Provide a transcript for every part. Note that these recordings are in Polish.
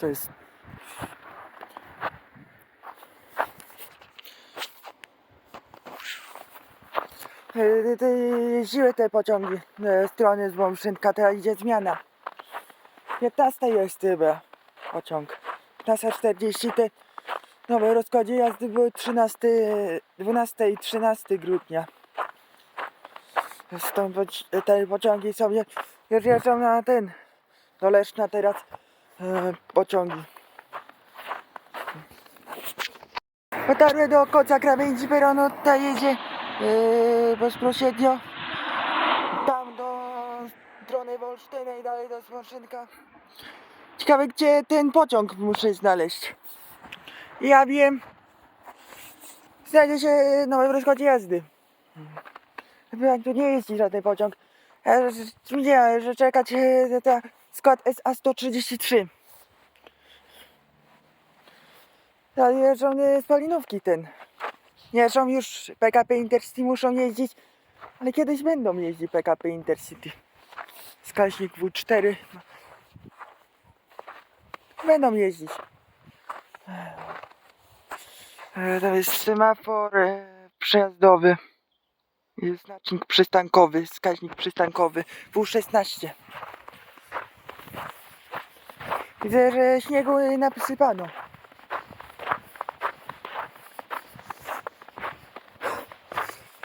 To jest. E, te- Jeździły te pociągi e, strony z Łomszynka, teraz idzie zmiana. 15 jest chyba pociąg. 15.40 te nowe rozkłady jazdy były 13, 12 i 13 grudnia. Stąd te pociągi sobie jeżdżą na ten, do Leszna teraz e, pociągi. Dotarły do końca krawędzi peronu, ta jedzie e, bezpośrednio tam do strony Wolsztyna i dalej do Smoszynka. Ciekawe gdzie ten pociąg muszę znaleźć. Ja wiem. Znajdzie się nowy w rozkładzie jazdy. Chyba tu nie jeździ żaden pociąg. Ja że- widziałem, że czekać e, na ta skład SA-133. Ale jeżdżą e, spalinówki ten. Jeżdżą już PKP Intercity muszą jeździć, ale kiedyś będą jeździć PKP Intercity. Wskaźnik W4. Będą jeździć. E, To jest semafor e, przejazdowy. Jest znacznik przystankowy, wskaźnik przystankowy W16. Widzę, że śniegu nasypano.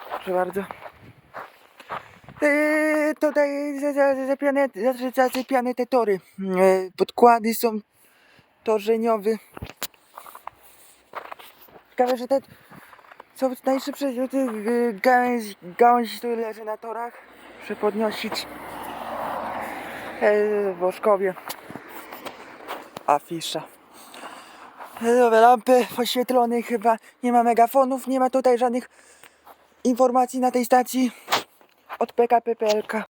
Proszę bardzo. E, tutaj za- za- zasypiane, za- zasypiane te tory. E, podkłady są torzeniowy. Ciekawe, że te są najszybsze e, gałęź, gałąź tu leży na torach. Muszę podnosić. W Bożkowie. Afisza. Nowe lampy oświetlone chyba. Nie ma megafonów, nie ma tutaj żadnych informacji na tej stacji od PKP PLK.